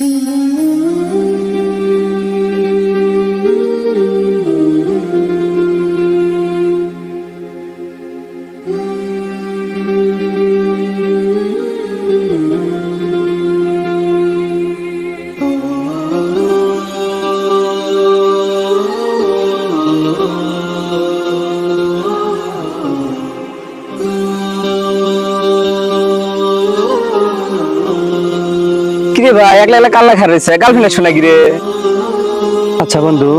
Mm-hmm. কিরে ভাই একলা একলা কাল্লা খারেছে গার্লফ্রেন্ডের শোনা গিরে আচ্ছা বন্ধু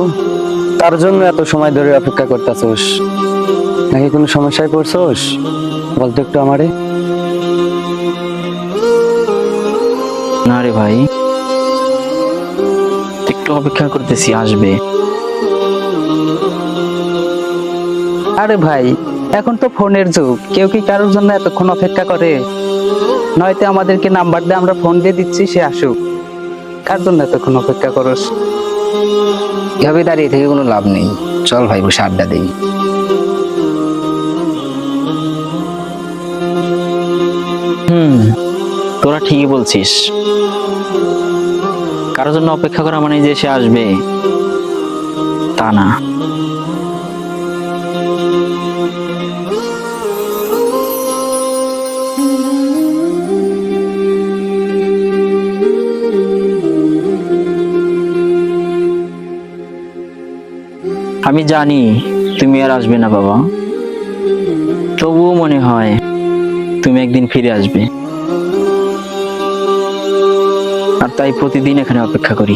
তার জন্য এত সময় ধরে অপেক্ষা করতেছোস? নাকি কোনো সমস্যায় পড়ছোস? বলতো একটু আমারে। না রে ভাই একটু অপেক্ষা করতেছি আসবে। আরে ভাই এখন তো ফোনের যুগ কেউ কি কারোর জন্য এতক্ষণ অপেক্ষা করে? নয়তো আমাদেরকে নাম্বার দিয়ে আমরা ফোন দিয়ে দিচ্ছি সে আসুক। কার জন্য এতক্ষণ অপেক্ষা করস? এভাবে দাঁড়িয়ে থেকে কোনো লাভ নেই। চল ভাই বসে আড্ডা দিই। হুম তোরা ঠিকই বলছিস। কারোর জন্য অপেক্ষা করা মানে যে সে আসবে তা না। আমি জানি তুমি আর আসবে না, বাবা। তবুও মনে হয় তুমি একদিন ফিরে আসবে। আর তাই প্রতিদিন এখানে অপেক্ষা করি।